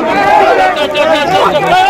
¡Vamos!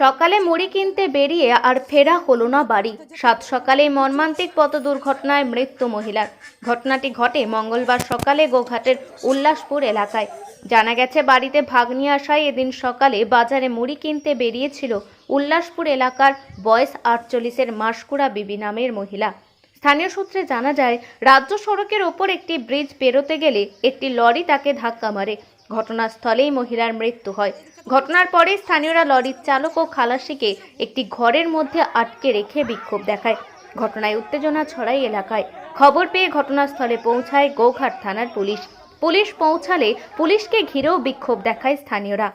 সকালে মুড়ি কিনতে বেরিয়ে আর ফেরা হলো না বাড়ি। সাত সকালে মর্মান্তিক পথ দুর্ঘটনায় মৃত্যু মহিলার। ঘটনাটি ঘটে মঙ্গলবার সকালে গোঘাটের উল্লাসপুর এলাকায়। জানা গেছে, বাড়িতে ভাগ নিয়ে আসায় এদিন সকালে বাজারে মুড়ি কিনতে বেরিয়েছিল উল্লাসপুর এলাকার বয়স আটচল্লিশের মাসকুড়া বিবি নামের মহিলা। স্থানীয় সূত্রে জানা যায়, রাজ্য সড়কের ওপর একটি ব্রিজ পেরোতে গেলে একটি লরি তাকে ধাক্কা মারে। ঘটনাস্থলেই মহিলার মৃত্যু হয়। ঘটনার পরে স্থানীয়রা লরির চালক ও খালাসিকে একটি ঘরের মধ্যে আটকে রেখে বিক্ষোভ দেখায়। ঘটনায় উত্তেজনা ছড়ায় এলাকায়। খবর পেয়ে ঘটনাস্থলে পৌঁছায় গোঘাট থানার পুলিশ। পুলিশ পৌঁছালে পুলিশকে ঘিরেও বিক্ষোভ দেখায় স্থানীয়রা।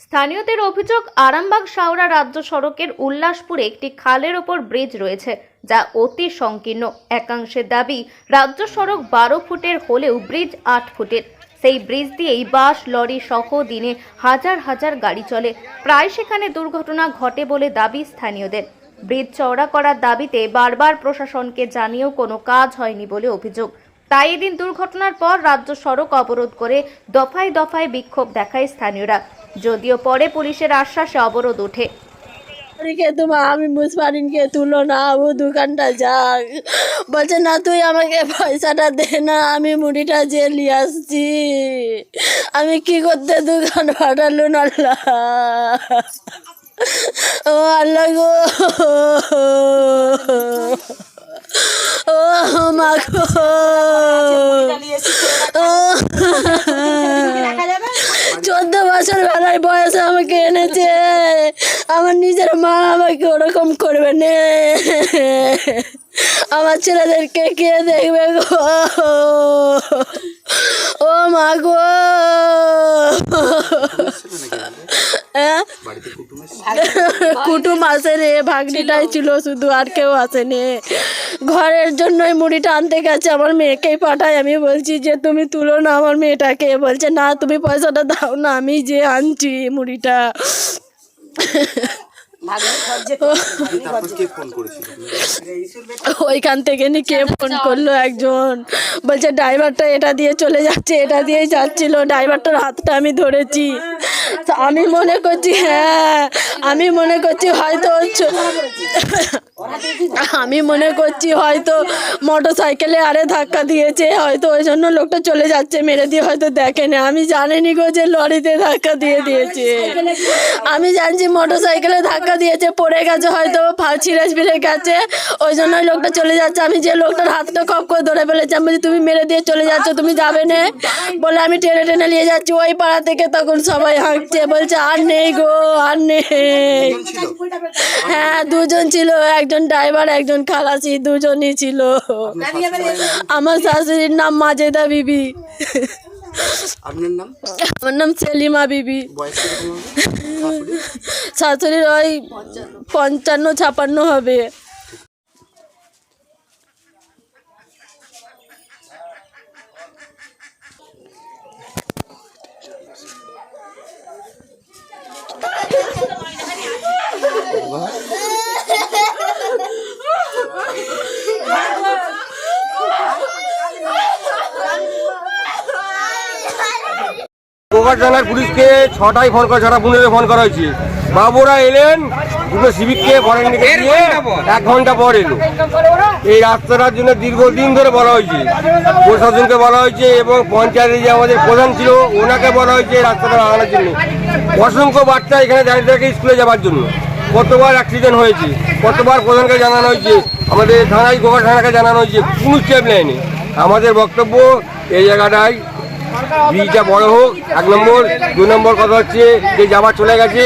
স্থানীয়দের অভিযোগ, আরামবাগ শাওরা রাজ্য সড়কের উল্লাসপুরে একটি খালের ওপর ব্রিজ রয়েছে, যা অতি সংকীর্ণ। একাংশের দাবি, রাজ্য সড়ক বারো ফুটের হলেও ব্রিজ আট ফুটের। সেই ব্রিজ দিয়েই বাস লরি সহ দিনে হাজার হাজার গাড়ি চলে। প্রায় সেখানে দুর্ঘটনা ঘটে বলে দাবি স্থানীয়দের। ব্রিজ চওড়া করার দাবিতে বারবার প্রশাসনকে জানিয়েও কোনো কাজ হয়নি বলে অভিযোগ। তাই এদিন দুর্ঘটনার পর রাজ্য সড়ক অবরোধ করে দফায় দফায় বিক্ষোভ দেখায় স্থানীয়রা। যদিও পরে পুলিশের আশ্বাসে অবরোধ ওঠে। কে তোমার আমি মুসপারিনকে তুলো না, ও দোকানটা যাক। বলছে, না, তুই আমাকে পয়সাটা দে না, আমি মুড়িটা যে নিয়ে আসছি। আমি কি করতে দোকান ফাটালো আল্লাহ? ও আল্লাহ গো। ও মা গো চোদ্দ বছর বেলায় বয়সে আমাকে এনেছে আমার নিজের মা আমাকে ওরকম করবে না। আমার ছেলেদেরকে কে দেখবে গো? ও মা গো। হ্যাঁ? কুটুম আসেনি, ভাগ্নিটাই ছিল শুধু, আর কেউ আসেনি। ঘরের জন্যই মুড়িটা আনতে গেছে, আমার মেয়েকেই পাঠাই আমি বলছি যে, তুমি তুলো না আমার মেয়েটাকে। বলছে, না, তুমি পয়সাটা দাও না, আমি যে আনছি মুড়িটা। তারপর কে ফোন করেছিল? ওইখান থেকে নি কে ফোন করল একজন। বলছে ড্রাইভারটা এটা দিয়ে চলে যাচ্ছে এটা দিয়েই যাচ্ছিল ড্রাইভারটার হাতটা আমি ধরেছি। তো আমি মনে করছি হ্যাঁ আমি মনে করছি হয়তো আমি মনে করছি হয়তো মোটর সাইকেলে আরে ধাক্কা দিয়েছে হয়তো ওই জন্য লোকটা চলে যাচ্ছে মেরে দিয়ে হয়তো দেখে না। আমি জানিনি গো যে লরিতে ধাক্কা দিয়ে দিয়েছে। আমি জানছি মোটর সাইকেলে ধাক্কা দিয়েছে পড়ে গেছে হয়তো ছিঁড়ে ছিঁড়ে গেছে। ওই জন্য লোকটা চলে যাচ্ছে। আমি যে লোকটার হাতটা খপ করে ধরে ফেলেছি আমি বলছি, তুমি মেরে দিয়ে চলে যাচ্ছ তুমি যাবে না। বলে আমি টেনে টেনে নিয়ে যাচ্ছি। ওই পাড়া থেকে তখন সবাই হাঁকছে বলছে আর নেই গো আর নেই। হ্যাঁ দুজন ছিল একজন ড্রাইভার একজন খালাসি দুজনই ছিল। আমার শাশুড়ির নাম মাজেদা বিবি। আপনার নাম? আমার নাম সেলিমা বিবি। শাশুড়ির ওই পঞ্চান্ন। ছাপান্ন হবে। গোঘাট থানার পুলিশকে ছটায় ফোন করা ছটা পনেরো ফোন করা হয়েছে। বাবুরা এলেন দুটো সিভিককে ফরেন নিয়ে এক ঘণ্টা পর এলো। এই রাস্তাটার জন্য দীর্ঘদিন ধরে বলা হয়েছে। প্রশাসনকে বলা হয়েছে এবং পঞ্চায়েতের যে আমাদের প্রধান ছিল ওনাকে বলা হয়েছে রাস্তাটা লাগানোর জন্য। অসংখ্য বাচ্চা এখানে দাঁড়িয়ে থাকে স্কুলে যাওয়ার জন্য। কতবার অ্যাক্সিডেন্ট হয়েছে কতবার প্রধানকে জানানো হয়েছে আমাদের থানায় গোঘাট থানাকে জানানো হয়েছে কোনো স্টেপ নেয়নি। আমাদের বক্তব্য এই জায়গাটায় ব্রিজটা বড় হোক এক নম্বর। দু নম্বর কথা হচ্ছে যে যাবার চলে গেছে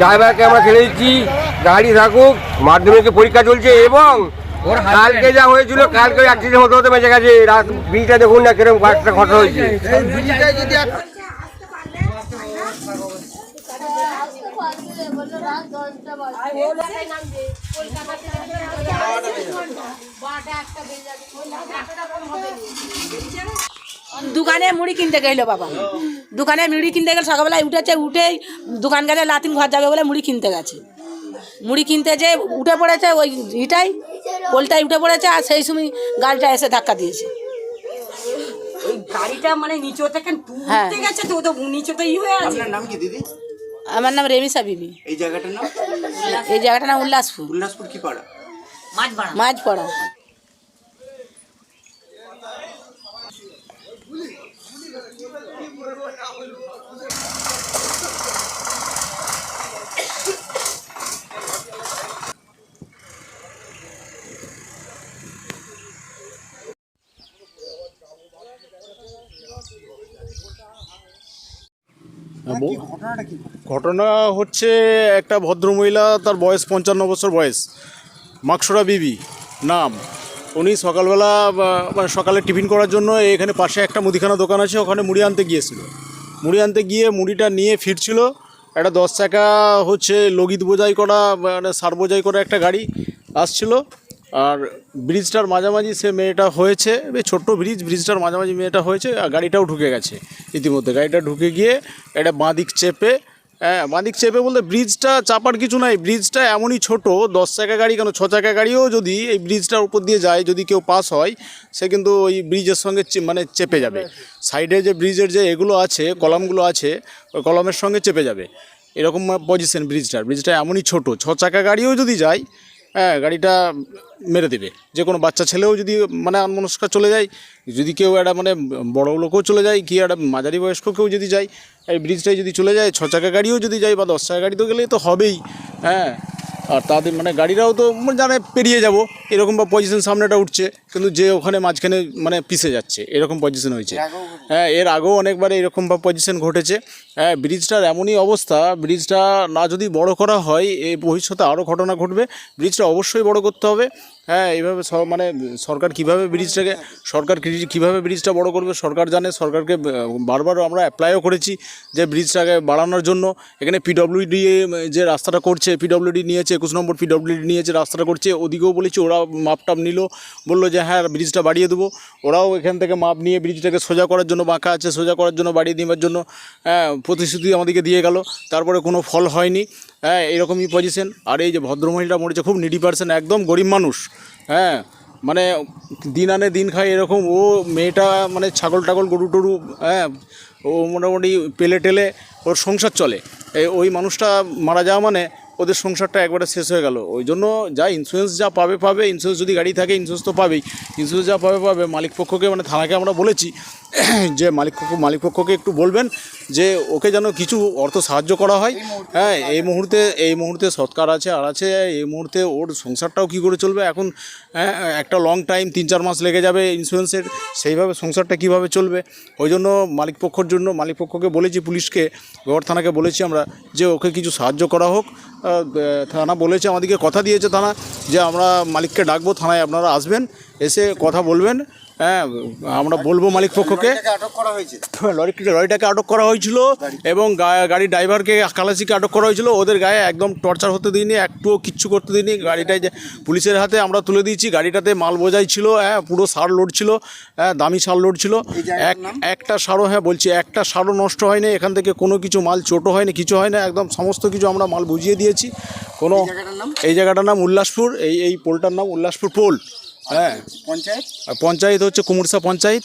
ড্রাইভারকে আমরা ছেড়ে দিচ্ছি গাড়ি থাকুক মাধ্যমিকের পরীক্ষা চলছে এবং কালকে যা হয়েছিল কালকে অ্যাক্সিডেন্ট হতে হতে বেঁচে গেছে। রাত ব্রিজটা দেখুন না কীরকম কয়েকটা ঘটনা হয়েছে। দোকানে মুড়ি কিনতে গেল বাবা। দোকানে মুড়ি কিনতে গেলে সকালবেলায় উঠেছে উঠেই দোকান গেছে লাতিন ঘর যাবে বলে মুড়ি কিনতে গেছে। মুড়ি কিনতে যে উঠে পড়েছে ওই ইটাই পোলটাই উঠে পড়েছে আর সেই সময় গাড়িটা এসে ধাক্কা দিয়েছে। ওই গাড়িটা মানে নিচে থেকে হ্যাঁ। গেছে তো তো নিচে তো ই হয়ে আছে। আপনার নাম কি দিদি? আমার নাম রেমিসা বিবি। এই জায়গাটার নাম? এই জায়গাটার নাম উল্লাসপুর। উল্লাসপুর কি পাড়া? মাছ বাড়া মাঝপড়া। ঘটনা হচ্ছে একটা ভদ্রমহিলা তার বয়স পঞ্চান্ন বছর বয়স মাকসুরা বিবি নাম। উনি সকালবেলা মানে সকালে টিফিন করার জন্য এখানে পাশে একটা মুদিখানা দোকান আছে ওখানে মুড়ি আনতে গিয়েছিল। মুড়ি আনতে গিয়ে মুড়িটা নিয়ে ফিরছিল একটা দশ চাকা হচ্ছে লগিত বোঝাই করা মানে সার বোঝাই করা একটা গাড়ি আসছিল। আর ব্রিজটার মাঝামাঝি সে মেয়েটা হয়েছে ছোট্ট ব্রিজ, ব্রিজটার মাঝামাঝি মেয়েটা হয়েছে, আর গাড়িটাও ঢুকে গেছে ইতিমধ্যে। গাড়িটা ঢুকে গিয়ে একটা বাঁদিক চেপে হ্যাঁ বাঁদিক চেপে বলতে ব্রিজটা চাপার কিছু নাই, ব্রিজটা এমনই ছোট, দশ চাকা গাড়ি কেন, ছ চাকা গাড়িও যদি এই ব্রিজটার উপর দিয়ে যায়, যদি কেউ পাস হয়, সে কিন্তু ওই ব্রিজের সঙ্গে মানে চেপে যাবে। সাইডে যে ব্রিজের যে এগুলো আছে, কলমগুলো আছে, ওই কলমের সঙ্গে চেপে যাবে। এরকম পজিশন ব্রিজটার। ব্রিজটা এমনই ছোট, ছ চাকা গাড়িও যদি যায় হ্যাঁ গাড়িটা মেরে দেবে। যে কোনো বাচ্চা ছেলেও যদি মানে আনমনস্কার চলে যায়, যদি কেউ একটা মানে বড় লোকও চলে যায়, কি একটা মাঝারি বয়স্ক কেউ যদি যায়, এই ব্রিজটায় যদি চলে যায়, ছ চাকা গাড়িও যদি যায় বা দশ চাকা গাড়ি তো গেলে তো হবেই হ্যাঁ। আর তাদের মানে গাড়িরাও তো মানে জানে পেরিয়ে যাব এরকম বা পজিশন সামনেটা উঠছে কিন্তু যে ওখানে মাঝখানে মানে পিষে যাচ্ছে এরকম পজিশন হয়েছে। হ্যাঁ এর আগেও অনেকবার এরকম বা পজিশন ঘটেছে। হ্যাঁ ব্রিজটার এমনই অবস্থা ব্রিজটা না যদি বড় করা হয় এই ভবিষ্যতে আরও ঘটনা ঘটবে ব্রিজটা অবশ্যই বড় করতে হবে। হ্যাঁ এইভাবে মানে সরকার কীভাবে ব্রিজটাকে, সরকার কীভাবে ব্রিজটা বড় করবে সরকার জানে, সরকারকে বারবার আমরা অ্যাপ্লাইও করেছি যে ব্রিজটাকে বাড়ানোর জন্য। এখানে পিডব্লিউডি যে রাস্তাটা করছে পিডব্লিউডি নিয়েছে, একুশ নম্বর পিডব্লিউডি নিয়েছে, রাস্তাটা করছে, ওদিকেও বলেছি ওরা মাপ টাপ নিল, বলল যে হ্যাঁ ব্রিজটা বাড়িয়ে দেবো। ওরাও এখান থেকে মাপ নিয়ে ব্রিজটাকে সোজা করার জন্য বাঁকা আছে, সোজা করার জন্য বাড়িয়ে দেওয়ার জন্য হ্যাঁ প্রতিশ্রুতি আমাদেরকে দিয়ে গেল। তারপরে কোনো ফল হয়নি। হ্যাঁ এরকমই পজিশন আর এই যে ভদ্রমহিলা মরেছে, খুব নিডি পার্সন একদম গরিব মানুষ। হ্যাঁ মানে দিন আনে দিন খায় এরকম। ও মেয়েটা মানে ছাগল টাগল, গরু টরু হ্যাঁ ও মোটামুটি পেলে টেলে ওর সংসার চলে। ওই মানুষটা মারা যাওয়া মানে ওদের সংসারটা একবারে শেষ হয়ে গেল। ওই জন্য যা ইন্স্যুরেন্স যা পাবে পাবে। ইন্স্যুরেন্স যদি গাড়ি থাকে ইন্স্যুরেন্স তো পাবেই। ইন্স্যুরেন্স যা পাবে পাবে। মালিক পক্ষকে মানে থানাকে আমরা বলেছি যে মালিক পক্ষ মালিক পক্ষকে একটু বলবেন যে ওকে যেন কিছু অর্থ সাহায্য করা হয়। হ্যাঁ এই মুহূর্তে এই মুহূর্তে সৎকার আছে আর আছে। এই মুহূর্তে ওর সংসারটাও কী করে চলবে? এখন হ্যাঁ, একটা লং টাইম তিন চার মাস লেগে যাবে ইন্স্যুরেন্সের সেইভাবে সংসারটা কীভাবে চলবে? ওই জন্য মালিক পক্ষর জন্য মালিক পক্ষকে বলেছি পুলিশকে গড় থানাকে বলেছি আমরা যে ওকে কিছু সাহায্য করা হোক। থানা বলেছে, আমাদেরকে কথা দিয়েছে থানা যে আমরা মালিককে ডাকবো, থানায় আপনারা আসবেন, এসে কথা বলবেন। হ্যাঁ আমরা বলব মালিক পক্ষকে। লরিকে লরিটাকে আটক করা হয়েছিল এবং গাড়ির ড্রাইভারকে খালাসিকে আটক করা হয়েছিল। ওদের গায়ে একদম টর্চার হতে দিইনি একটুও কিচ্ছু করতে দিইনি। গাড়িটায় যে পুলিশের হাতে আমরা তুলে দিয়েছি। গাড়িটাতে মাল বোঝাই ছিল হ্যাঁ পুরো সার লোড ছিল হ্যাঁ দামি সার লোড ছিল। এক একটা সারও হ্যাঁ বলছি একটা সারও নষ্ট হয়নি। এখান থেকে কোনো কিছু মাল চোটো হয়নি কিছু হয় না একদম সমস্ত কিছু আমরা মাল বুঝিয়ে দিয়েছি। কোনো? এই জায়গাটার নাম উল্লাসপুর। এই এই পোলটার নাম উল্লাসপুর পোল। হ্যাঁ। পঞ্চায়েত? পঞ্চায়েত হচ্ছে কুমুরসা পঞ্চায়েত।